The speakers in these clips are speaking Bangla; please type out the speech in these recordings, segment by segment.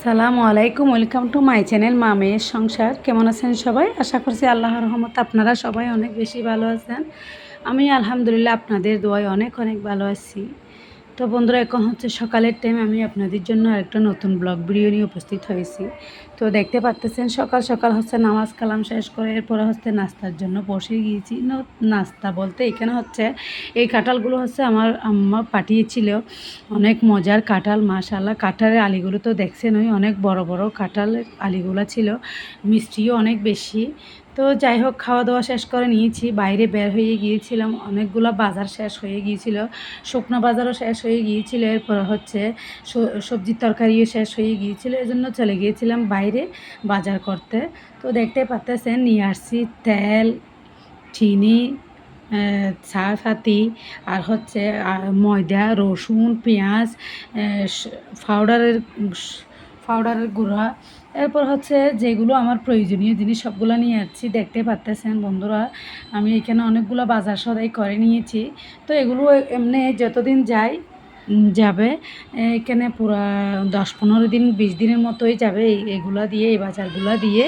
আসসালামু আলাইকুম, ওয়েলকাম টু মাই চ্যানেল মা মেয়ের সংসার। কেমন আছেন সবাই? আশা করছি আল্লাহর রহমত আপনারা সবাই অনেক বেশি ভালো আছেন। আমি আলহামদুলিল্লাহ আপনাদের দোয়ায় অনেক অনেক ভালো আছি। তো বন্ধুরা, এখন হচ্ছে সকালের টাইম আমি আপনাদের জন্য আরেকটা নতুন ব্লগ ভিডিও নিয়ে উপস্থিত হয়েছি। তো দেখতে পাচ্তেছেন, সকাল সকাল হচ্ছে নামাজ কালাম শেষ করে এরপরে হচ্ছে নাস্তার জন্য বসে গিয়েছি। নাস্তা বলতে এখানে হচ্ছে এই কাঁঠালগুলো হচ্ছে আমার আম্মা পাঠিয়েছিল। অনেক মজার কাঁঠাল মাশাল্লাহ কাঁঠালের আলিগুলো তো দেখছেন ওই অনেক বড় বড় কাঁঠালের আলিগুলো ছিল, মিষ্টিও অনেক বেশি। তো যাই হোক খাওয়া দাওয়া শেষ করে নিয়েছি। বাইরে বের হয়ে গিয়েছিলাম। অনেকগুলো বাজার শেষ হয়ে গিয়েছিল। শুকনো বাজারও শেষ হয়ে গিয়েছিল। এরপর হচ্ছে সবজির তরকারিও শেষ হয়ে গিয়েছিল। এজন্য চলে গিয়েছিলাম। বাইরে বাজার করতে। তো দেখতে পাচ্তেছেন নিয়ে আসছি তেল, চিনি চাপাতি আর হচ্ছে ময়দা, রসুন, পেঁয়াজ পাউডারের পাউডারের গুঁড়া। এরপর হচ্ছে যেগুলো আমার প্রয়োজনীয় জিনিস সবগুলো নিয়ে যাচ্ছি দেখতে পাচ্তেছেন বন্ধুরা, আমি এখানে অনেকগুলো বাজার সদাই করে নিয়েছি। তো এগুলো এমনি যতদিন যাই যাবে। এখানে পুরা দশ পনেরো দিন, বিশ দিনের মতোই যাবে এগুলো দিয়ে, এই বাজারগুলো দিয়ে।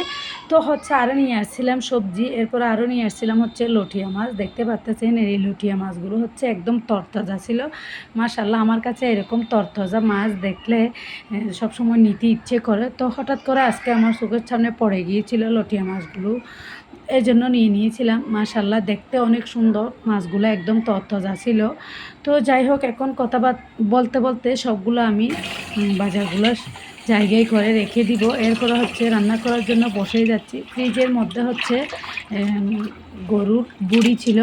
তো হচ্ছে আরও নিয়ে আসছিলাম সবজি, এরপর আরও নিয়ে আসছিলাম হচ্ছে লটিয়া মাছ। দেখতে পাচ্তেছেন, এই লটিয়া মাছগুলো হচ্ছে একদম তরতাজা ছিল। মাশাল্লাহ আমার কাছে এরকম তরতাজা মাছ দেখলে সবসময় নিতে ইচ্ছে করে। তো হঠাৎ করে আজকে আমার চোখের সামনে পড়ে গিয়েছিল লটিয়া মাছগুলো। এই জন্য নিয়ে নিয়েছিলাম। মাশাল্লাহ দেখতে অনেক সুন্দর। মাছগুলো একদম তরতাজা ছিল। তো যাই হোক, এখন কথা বলতে বলতে সবগুলো আমি বাজারগুলো জায়গায় করে রেখে দিব। এরপরে হচ্ছে রান্না করার জন্য বসেই যাচ্ছি। ফ্রিজের মধ্যে হচ্ছে গরুর বুড়ি ছিল।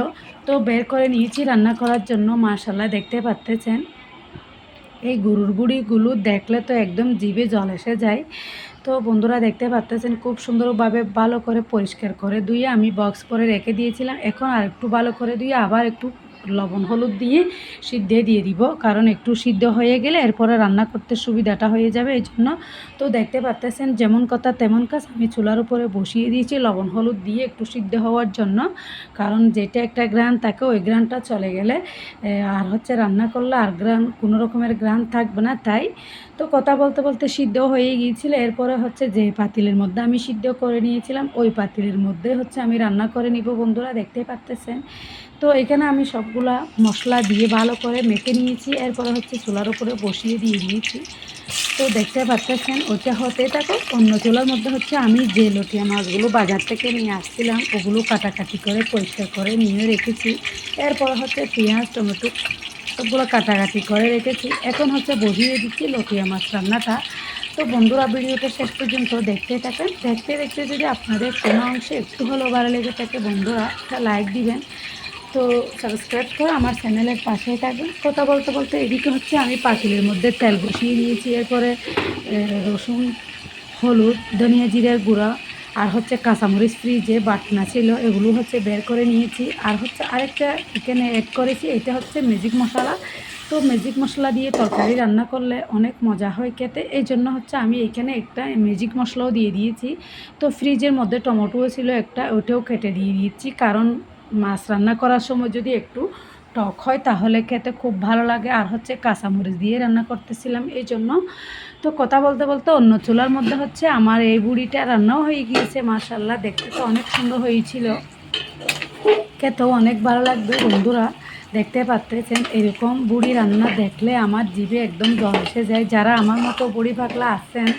তো বের করে নিয়েছি রান্না করার জন্য। মাশাল্লাহ দেখতে পাচ্তেছেন এই গরুর গুঁড়িগুলো দেখলে তো একদম জিভে জল এসে যায়। তো বন্ধুরা দেখতে পাচ্তেছেন, খুব সুন্দরভাবে ভালো করে পরিষ্কার করে ধুয়ে আমি বক্স পরে রেখে দিয়েছিলাম। এখন আর একটু ভালো করে ধুয়ে আবার একটু লবণ, হলুদ দিয়ে সিদ্ধে দিয়ে দিব। কারণ একটু সিদ্ধ হয়ে গেলে এরপরে রান্না করতে সুবিধাটা হয়ে যাবে এই জন্য। তো দেখতে পাচ্তেছেন যেমন কথা তেমন কাজ। আমি চুলার উপরে বসিয়ে দিয়েছি লবণ, হলুদ দিয়ে একটু সিদ্ধ হওয়ার জন্য। কারণ যেটা একটা গ্রান থাকে ওই গ্রানটা চলে গেলে আর হচ্ছে রান্না করলে আর গ্রান, কোনো রকমের গ্রান থাকবে না তাই। তো কথা বলতে বলতে সিদ্ধ হয়ে গিয়েছিল। এরপরে হচ্ছে যে পাতিলের মধ্যে আমি সিদ্ধ করে নিয়েছিলাম। ওই পাতিলের মধ্যে হচ্ছে আমি রান্না করে নিব বন্ধুরা দেখতেই পাচ্তেছেন তো এখানে আমি সবগুলা মশলা দিয়ে ভালো করে মেখে নিয়েছি। এরপরে হচ্ছে চুলার উপরে বসিয়ে দিয়ে দিয়েছি। তো দেখতে পাচ্ছেন, ওটা হতে থাকো, অন্য চুলার মধ্যে হচ্ছে আমি যে লটিয়া মাছগুলো বাজার থেকে নিয়ে আসছিলাম, ওগুলো কাটাকাটি করে পরিষ্কার করে নিয়ে রেখেছি। এরপর হচ্ছে পেঁয়াজ, টমেটো সবগুলো কাটাকাটি করে রেখেছি। এখন হচ্ছে বসিয়ে দিচ্ছি লটিয়া মাছ রান্নাটা। তো বন্ধুরা, ভিডিওটা শেষ পর্যন্ত দেখতে থাকেন। দেখতে দেখতে যদি আপনাদের কোনো অংশে একটু হলেও ভালো লেগে থাকে বন্ধুরা, একটা লাইক দিবেন। তো সাবস্ক্রাইব করে, আমার চ্যানেলের পাশেই থাকবেন কথা বলতে বলতে এদিকে হচ্ছে আমি পাতিলের মধ্যে তেল বসিয়ে নিয়েছি, এরপরে রসুন, হলুদ, ধনিয়া জিরার গুঁড়া, আর হচ্ছে কাঁচামরিচ ফ্রিজে বাটনা ছিল, এগুলো হচ্ছে বের করে নিয়েছি। আর হচ্ছে আরেকটা এখানে অ্যাড করেছি, এটা হচ্ছে ম্যাজিক মশলা। তো ম্যাজিক মশলা দিয়ে তরকারি রান্না করলে অনেক মজা হয় খেতে। এই জন্য হচ্ছে আমি এখানে একটা ম্যাজিক মশলাও দিয়ে দিয়েছি। তো ফ্রিজের মধ্যে টমেটোও ছিল একটা ওটাও কেটে দিয়ে দিয়েছি। কারণ মাছ রান্না করার সময় যদি একটু টক হয়, তাহলে খেতে খুব ভালো লাগে। আর হচ্ছে কাঁচামরিচ দিয়ে রান্না করতেছিলাম এই জন্য। তো কথা বলতে বলতে অন্য চুলার মধ্যে হচ্ছে আমার এই বুড়িটা রান্নাও হয়ে গিয়েছে মাশাল্লাহ দেখতে তো অনেক সুন্দর হয়েছিল। খেতেও অনেক ভালো লাগবে বন্ধুরা। দেখতে পাচ্ছেন, এরকম বুড়ি রান্না দেখলে আমার জিভে একদম জল যায়। যারা আমার মতো বুড়ি পাগলা আছেন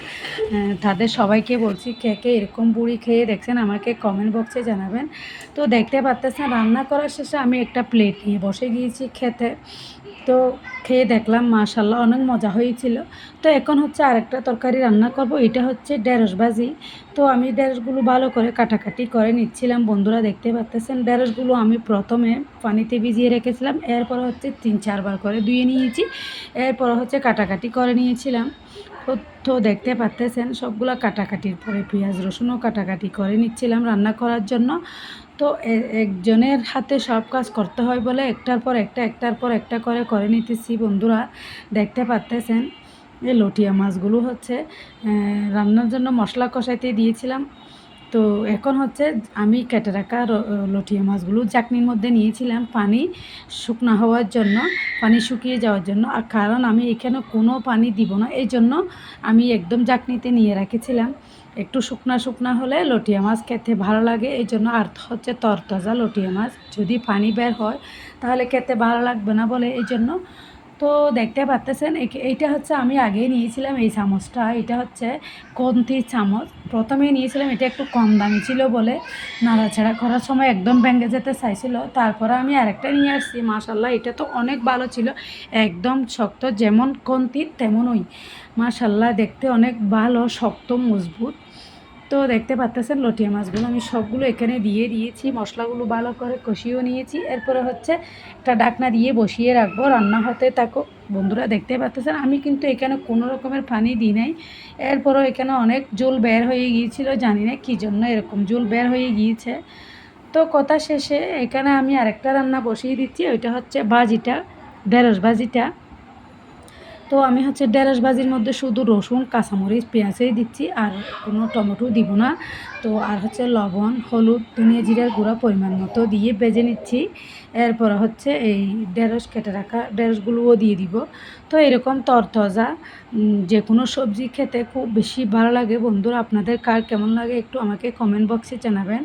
তাদের সবাইকে বলছি, কে কে এরকম বুড়ি খেয়ে দেখছেন, আমাকে কমেন্ট বক্সে জানাবেন। তো দেখতে পাচ্ছেন, রান্না করার শেষে আমি একটা প্লেট নিয়ে বসে গিয়েছি খেতে। তো খেয়ে দেখলাম মাশাল্লাহ অনেক মজা হয়েছিল। তো এখন হচ্ছে আরেকটা তরকারি রান্না করব, এটা হচ্ছে ঢেঁড়স তো আমি ঢেঁড়সগুলো ভালো করে কাটাকাটি করে নিচ্ছিলাম। বন্ধুরা দেখতে পাচ্তেছেন ঢেঁড়সগুলো আমি প্রথমে পানিতে ভিজিয়ে রেখেছিলাম এরপর হচ্ছে তিন চারবার করে ধুয়ে নিয়েছি। এরপর হচ্ছে কাটাকাটি করে নিয়েছিলাম। তো তো দেখতে পাচ্তেছেন সবগুলো কাটাকাটির পরে পেঁয়াজ রসুনও কাটাকাটি করে নিচ্ছিলাম রান্না করার জন্য। তো একজনের হাতে সব কাজ করতে হয় বলে একটার পর একটা, একটার পর একটা করে করে নিতেছি। বন্ধুরা, দেখতে পাচ্তেছেন এই লটিয়া মাছগুলো হচ্ছে রান্নার জন্য মশলা কষাইতে দিয়েছিলাম। তো এখন হচ্ছে আমি কেটে রাখা লটিয়া মাছগুলো চাকনির মধ্যে নিয়েছিলাম পানি শুকনা হওয়ার জন্য, পানি শুকিয়ে যাওয়ার জন্য। আর কারণ আমি এখানে কোনো পানি দিব না, এই জন্য আমি একদম চাকনিতে নিয়ে রেখেছিলাম। একটু শুকনা শুকনা হলে লটিয়া মাছ খেতে ভালো লাগে, এই জন্য আর হচ্ছে তরতাজা লটিয়া মাছ। যদি পানি বের হয় তাহলে খেতে ভালো লাগবে না বলে, এই জন্য তো দেখতে পাচ্তেছেন একে- এইটা হচ্ছে আমি আগেই নিয়েছিলাম এই চামচটা। এটা হচ্ছে কন্তির চামচ। প্রথমে নিয়েছিলাম, এটা একটু কম দামি ছিল বলে নাড়াচাড়া করার সময় একদম ভেঙে যেতে চাইছিল। তারপরে আমি আরেকটা নিয়ে আসছি মাশাল্লাহ এটা তো অনেক ভালো ছিল। একদম শক্ত, যেমন কন্তির তেমনই। মাশাল্লাহ দেখতে অনেক ভালো, শক্ত, মজবুত। তো দেখতে পাচ্তেছেন লটিয়া মাছগুলো। আমি সবগুলো এখানে দিয়ে দিয়েছি। মশলাগুলো ভালো করে কষিয়েও নিয়েছি। এরপরে হচ্ছে একটা ডাকনা দিয়ে বসিয়ে রাখব রান্না হতে থাকুক। বন্ধুরা, দেখতে পাচ্তেছেন? আমি কিন্তু এখানে কোনো রকমের পানি দিই নাই। এরপরও এখানে অনেক জল বের হয়ে গিয়েছিল। জানি না কী জন্য এরকম জল বের হয়ে গিয়েছে। তো কথা শেষে এখানে আমি আরেকটা রান্না বসিয়ে দিচ্ছি। ওইটা হচ্ছে ভাজিটা, ঢেঁড়স ভাজিটা। তো আমি হচ্ছে ঢেঁড়স ভাজির মধ্যে শুধু রসুন, কাঁচামরিচ, পেঁয়াজই দিচ্ছি আর কোনো টমেটো দিব না। তো আর হচ্ছে লবণ, হলুদ, ধনিয়া জিরার গুঁড়া পরিমাণ মতো দিয়ে ভেজে নিচ্ছি। এরপর হচ্ছে এই ঢেঁড়স কেটে রাখা ঢেঁড়সগুলোও দিয়ে দিব। তো এরকম তরতাজা যে কোনো সবজি খেতে খুব বেশি ভালো লাগে। বন্ধুরা, আপনাদের কার কেমন লাগে একটু আমাকে কমেন্ট বক্সে জানাবেন।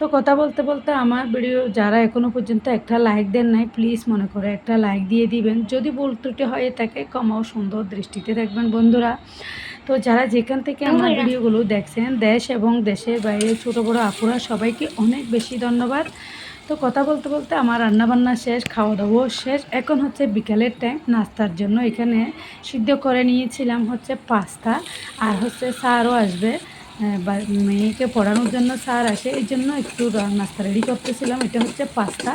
তো কথা বলতে বলতে আমার ভিডিও যারা এখনও পর্যন্ত একটা লাইক দেন নাই প্লিজ মনে করে একটা লাইক দিয়ে দিবেন। যদি ভুল ত্রুটি হয়ে থাকে কমাও সুন্দর দৃষ্টিতে দেখবেন বন্ধুরা। তো যারা যেখান থেকে আমার ভিডিওগুলো দেখছেন দেশ এবং দেশের বাইরে ছোটো বড়ো আপুরা সবাইকে অনেক বেশি ধন্যবাদ। তো কথা বলতে বলতে আমার রান্নাবান্না শেষ খাওয়া দাওয়াও শেষ। এখন হচ্ছে বিকালের টাইম নাস্তার জন্য এখানে সিদ্ধ করে নিয়েছিলাম হচ্ছে পাস্তা আর হচ্ছে স্যারও আসবে। মেয়েকে পড়ানোর জন্য স্যার আসে, এই জন্য একটু নাস্তা রেডি করতেছিলাম। এটা হচ্ছে পাস্তা।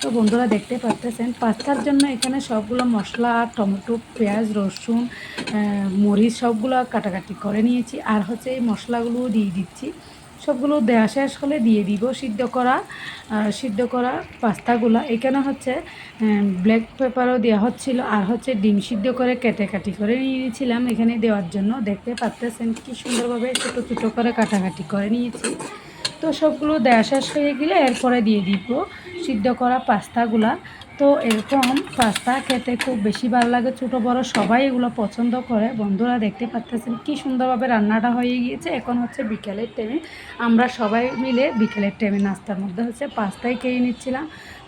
তো বন্ধুরা দেখতে পাচ্তেছেন, পাস্তার জন্য এখানে সবগুলো মশলা, টমেটো, পেঁয়াজ, রসুন মরিচ সবগুলো কাটাকাটি করে নিয়েছি। আর হচ্ছে এই মশলাগুলোও দিয়ে দিচ্ছি। সবগুলো দেয়া শেষ হলে দিয়ে দিব সিদ্ধ করা সিদ্ধ করা পাস্তাগুলো। এখানে হচ্ছে ব্ল্যাক পেপারও দেওয়া হচ্ছিল আর হচ্ছে ডিম সিদ্ধ করে কেটে কাটি করে নিয়েছিলাম এখানে দেওয়ার জন্য। দেখতে পারতেছেন কি সুন্দরভাবে ছোটো ছোটো করে কাটাকাটি করে নিয়েছি। তো সবগুলো দেয়া শেষ হয়ে গেলে এরপরে দিয়ে দিব সিদ্ধ করা পাস্তাগুলা। তো এরকম পাস্তা খেতে খুব বেশি ভালো লাগে। ছোটো, বড় সবাই এগুলো পছন্দ করে। বন্ধুরা দেখতে পাচ্তেছেন কি সুন্দরভাবে রান্নাটা হয়ে গিয়েছে। এখন হচ্ছে বিকেলের টাইমে আমরা সবাই মিলে বিকেলের টাইমে নাস্তার মধ্যে হচ্ছে পাস্তাই খেয়ে নিচ্ছিলাম।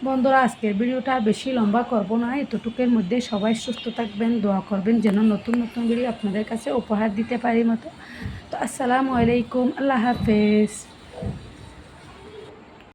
বন্ধুরা, আজকের ভিডিওটা বেশি লম্বা করব না। এতটুকের মধ্যে সবাই সুস্থ থাকবেন, দোয়া করবেন যেন নতুন নতুন ভিডিও আপনাদের কাছে উপহার দিতে পারি মতো। তো আসসালামু আলাইকুম। আল্লাহ হাফেজ।